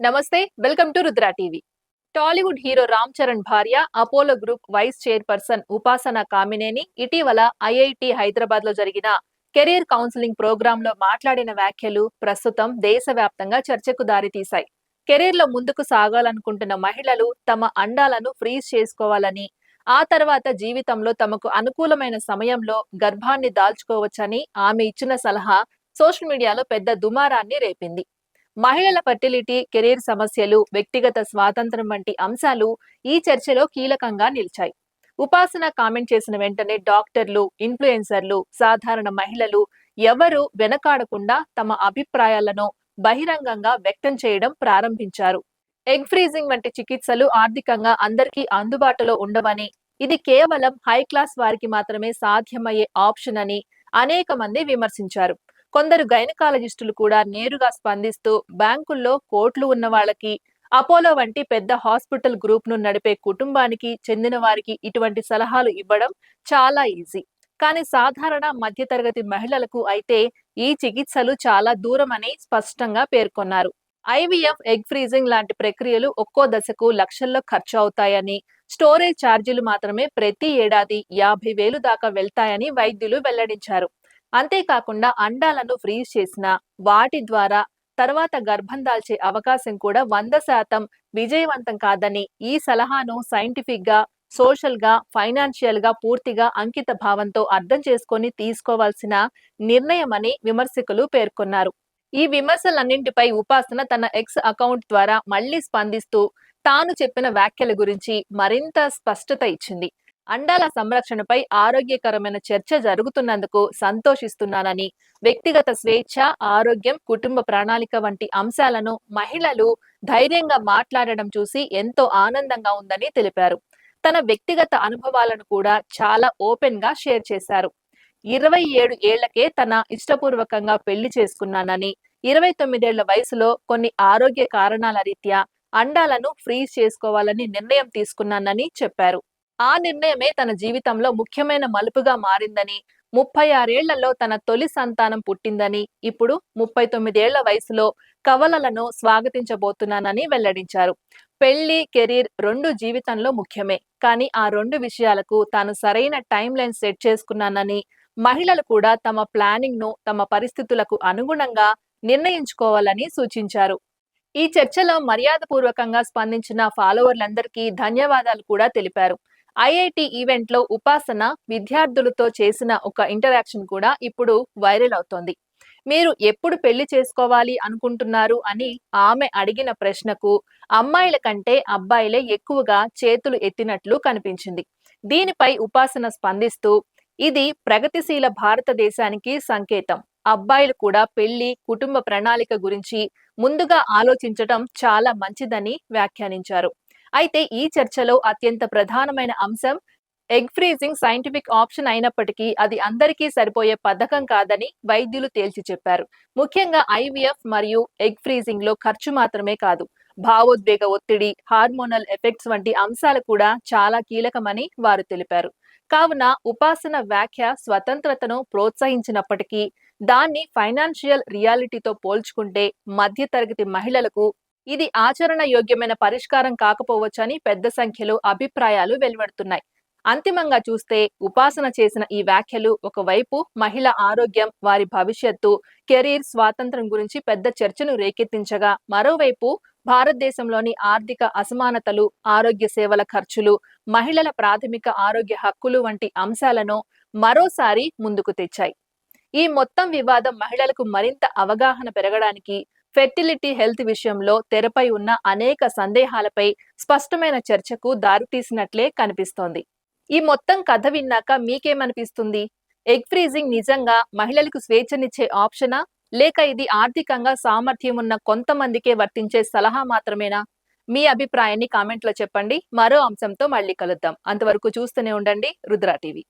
Namaste welcome to Rudra TV. Tollywood hero Ram Charan భార్య Apollo group vice chairperson ఉపాసన కామినేని ఇటీవల IIT హైదరాబాద్లో జరిగిన కెరీర్ కౌన్సిలింగ్ ప్రోగ్రామ్లో మాట్లాడిన వ్యాఖ్యలు ప్రస్తుతం దేశవ్యాప్తంగా చర్చకు దారితీశాయి. కెరీర్లో ముందుకు సాగాలనుకుంటున్న మహిళలు తమ అండాలను ఫ్రీజ్ చేసుకోవాలని ఆ తర్వాత జీవితంలో తమకు అనుకూలమైన సమయంలో గర్భాన్ని దాల్చుకోవచ్చని ఆమె ఇచ్చిన సలహా సోషల్ మీడియాలో పెద్ద దుమారాన్ని రేపింది. మహిళల ఫర్టిలిటీ కెరీర్ సమస్యలు వ్యక్తిగత స్వాతంత్రం వంటి అంశాలు ఈ చర్చలో కీలకంగా నిలిచాయి. ఉపాసన కామెంట్ చేసిన వెంటనే డాక్టర్లు ఇన్ఫ్లుయెన్సర్లు సాధారణ మహిళలు ఎవరూ వెనకాడకుండా తమ అభిప్రాయాలను బహిరంగంగా వ్యక్తం చేయడం ప్రారంభించారు. ఎగ్ ఫ్రీజింగ్ వంటి చికిత్సలు ఆర్థికంగా అందరికీ అందుబాటులో ఉండవని ఇది కేవలం హై క్లాస్ వారికి మాత్రమే సాధ్యమయ్యే ఆప్షన్ అని అనేక మంది విమర్శించారు. కొందరు గైనకాలజిస్టులు కూడా నేరుగా స్పందిస్తూ బ్యాంకుల్లో కోట్లు ఉన్న వాళ్ళకి అపోలో వంటి పెద్ద హాస్పిటల్ గ్రూప్ను నడిపే కుటుంబానికి చెందిన వారికి ఇటువంటి సలహాలు ఇవ్వడం చాలా ఈజీ. కానీ సాధారణ మధ్యతరగతి మహిళలకు అయితే ఈ చికిత్సలు చాలా దూరం అని స్పష్టంగా పేర్కొన్నారు. ఐవీఎఫ్ ఎగ్ ఫ్రీజింగ్ లాంటి ప్రక్రియలు ఒక్కో దశకు లక్షల్లో ఖర్చు అవుతాయని స్టోరేజ్ ఛార్జీలు మాత్రమే ప్రతి ఏడాది యాభై వేలు దాకా వెళ్తాయని వైద్యులు వెల్లడించారు. అంతేకాకుండా అండాలను ఫ్రీజ్ చేసిన వాటి ద్వారా తర్వాత గర్భం దాల్చే అవకాశం కూడా వంద శాతం విజయవంతం కాదని ఈ సలహాను సైంటిఫిక్గా సోషల్గా ఫైనాన్షియల్గా పూర్తిగా అంకిత భావంతో అర్థం చేసుకొని తీసుకోవాల్సిన నిర్ణయమని విమర్శకులు పేర్కొన్నారు. ఈ విమర్శలన్నింటిపై ఉపాసన తన ఎక్స్ అకౌంట్ ద్వారా మళ్ళీ స్పందిస్తూ తాను చెప్పిన వ్యాఖ్యల గురించి మరింత స్పష్టత ఇచ్చింది. అండాల సంరక్షణపై ఆరోగ్యకరమైన చర్చ జరుగుతున్నందుకు సంతోషిస్తున్నానని వ్యక్తిగత స్వేచ్ఛ ఆరోగ్యం కుటుంబ ప్రణాళిక వంటి అంశాలను మహిళలు ధైర్యంగా మాట్లాడడం చూసి ఎంతో ఆనందంగా ఉందని తెలిపారు. తన వ్యక్తిగత అనుభవాలను కూడా చాలా ఓపెన్గా షేర్ చేశారు. ఇరవై ఏడు ఏళ్ళకే తన ఇష్టపూర్వకంగా పెళ్ళి చేసుకున్నానని ఇరవై తొమ్మిదేళ్ళ వయసులో కొన్ని ఆరోగ్య కారణాల రీత్యా అండాలను ఫ్రీజ్ చేసుకోవాలని నిర్ణయం తీసుకున్నానని చెప్పారు. ఆ నిర్ణయమే తన జీవితంలో ముఖ్యమైన మలుపుగా మారిందని ముప్పై ఆరేళ్ళలో తన తొలి సంతానం పుట్టిందని ఇప్పుడు ముప్పై తొమ్మిదేళ్ళ వయసులో కవలలను స్వాగతించబోతున్నానని వెల్లడించారు. పెళ్ళి కెరీర్ రెండు జీవితంలో ముఖ్యమే కానీ ఆ రెండు విషయాలకు తాను సరైన టైం లైన్ సెట్ చేసుకున్నానని మహిళలు కూడా తమ ప్లానింగ్ను తమ పరిస్థితులకు అనుగుణంగా నిర్ణయించుకోవాలని సూచించారు. ఈ చర్చలో మర్యాదపూర్వకంగా స్పందించిన ఫాలోవర్లందరికీ ధన్యవాదాలు కూడా తెలిపారు. ఐఐటి ఈవెంట్లో ఉపాసన విద్యార్థులతో చేసిన ఒక ఇంటరాక్షన్ కూడా ఇప్పుడు వైరల్ అవుతోంది. మీరు ఎప్పుడు పెళ్ళి చేసుకోవాలి అనుకుంటున్నారు అని ఆమె అడిగిన ప్రశ్నకు అమ్మాయిల కంటే అబ్బాయిలే ఎక్కువగా చేతులు ఎత్తినట్లు కనిపించింది. దీనిపై ఉపాసన స్పందిస్తూ ఇది ప్రగతిశీల భారతదేశానికి సంకేతం. అబ్బాయిలు కూడా పెళ్ళి కుటుంబ ప్రణాళిక గురించి ముందుగా ఆలోచించటం చాలా మంచిదని వ్యాఖ్యానించారు. అయితే ఈ చర్చలో అత్యంత ప్రధానమైన అంశం ఎగ్ ఫ్రీజింగ్ సైంటిఫిక్ ఆప్షన్ అయినప్పటికీ అది అందరికీ సరిపోయే పథకం కాదని వైద్యులు తేల్చి చెప్పారు. ముఖ్యంగా ఐవీఎఫ్ మరియు ఎగ్ ఫ్రీజింగ్లో ఖర్చు మాత్రమే కాదు. భావోద్వేగ ఒత్తిడి హార్మోనల్ ఎఫెక్ట్స్ వంటి అంశాలు కూడా చాలా కీలకమని వారు తెలిపారు. కావున ఉపాసన వ్యాఖ్య స్వతంత్రతను ప్రోత్సహించినప్పటికీ దాన్ని ఫైనాన్షియల్ రియాలిటీతో పోల్చుకుంటే మధ్యతరగతి మహిళలకు ఇది ఆచరణ యోగ్యమైన పరిష్కారం కాకపోవచ్చని పెద్ద సంఖ్యలో అభిప్రాయాలు వెలువడుతున్నాయి. అంతిమంగా చూస్తే ఉపాసన చేసిన ఈ వ్యాఖ్యలు ఒకవైపు మహిళ ఆరోగ్యం వారి భవిష్యత్తు కెరీర్ స్వాతంత్రం గురించి పెద్ద చర్చను రేకెత్తించగా మరోవైపు భారతదేశంలోని ఆర్థిక అసమానతలు ఆరోగ్య సేవల ఖర్చులు మహిళల ప్రాథమిక ఆరోగ్య హక్కులు వంటి అంశాలను మరోసారి ముందుకు తెచ్చాయి. ఈ మొత్తం వివాదం మహిళలకు మరింత అవగాహన పెరగడానికి ఫెర్టిలిటీ హెల్త్ విషయంలో తెరపై ఉన్న అనేక సందేహాలపై స్పష్టమైన చర్చకు దారితీసినట్లే కనిపిస్తోంది. ఈ మొత్తం కథ విన్నాక మీకేమనిపిస్తుంది? ఎగ్ ఫ్రీజింగ్ నిజంగా మహిళలకు స్వేచ్ఛనిచ్చే ఆప్షనా? లేక ఇది ఆర్థికంగా సామర్థ్యం ఉన్న కొంతమందికే వర్తించే సలహా మాత్రమేనా? మీ అభిప్రాయాన్ని కామెంట్లో చెప్పండి. మరో అంశంతో మళ్ళీ కలుద్దాం. అంతవరకు చూస్తూనే ఉండండి. రుద్రా టీవీ.